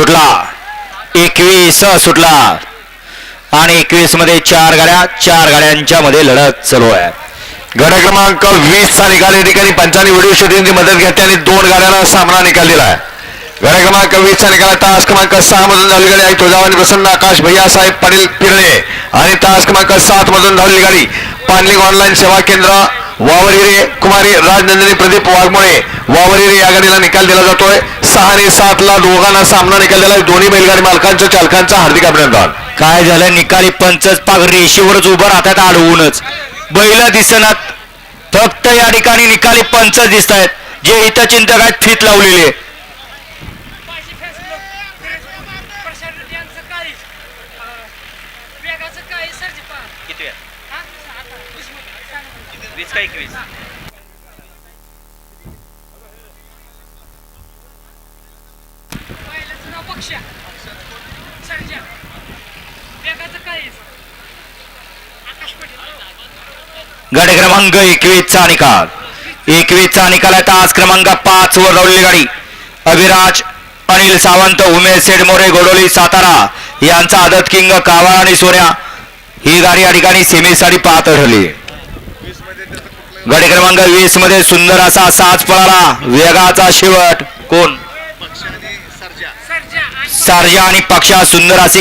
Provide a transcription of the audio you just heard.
सुटला. एकवीस सुटला. आणि एकवीसमध्ये चार गाड्या चार गाड्यांच्या मध्ये लढत चालू आहे. गड क्रमांक वीस चा निकाल या ठिकाणी पंचांनी व्हिडिओ शूटिंगची मदत घेतली आणि दोन गाड्यांना सामना निकाल दिला आहे. गड क्रमांक वीस चा निकाल तास क्रमांक सहा मधून झाली गाडी. आहे तुळजावानी प्रसन्न आकाश भैया साहेब पाटील पिरणे आणि तास क्रमांक सात मधून धावली गाडी. पानलिंग ऑनलाईन सेवा केंद्र वावरिरे कुमारी राजनंदिनी प्रदीप वाघमोळे वावरिरे या गाडीला निकाल दिला जातोय. सहा आणि सात ला दोघांना सामना निकाल दिला दोन्ही बैलगाडी मालकांच्या चालकांचं हार्दिक अभिनंदन. काय झालं? निकाली पंचच पाक रेषेवरच उभं राहतात अडवूनच बैल दिसनात फक्त या ठिकाणी निकाली पंच दिसत आहेत जे हितचिंतक आहेत फीत लावलेले. पक्षा सरजा वेगाचं काही आकाश पटेल गाडी क्रमांक एकवीस चा निकाल. एकवीस चा निकाल आहे. तास क्रमांक पाच वर धावलेली गाडी. अभिराज अनिल सावंत उमेश सेडमोरे गोडोली सातारा यांचा आदत किंग कावळा आणि सोन्या. ही गाडी या ठिकाणी सेमीसाठी पाहत ठरली. गाडी क्रमांक वीसमध्ये सुंदर असा साज पळाला. वेगाचा शेवट. कोण? सारजा आणि पक्षा सुंदर अशी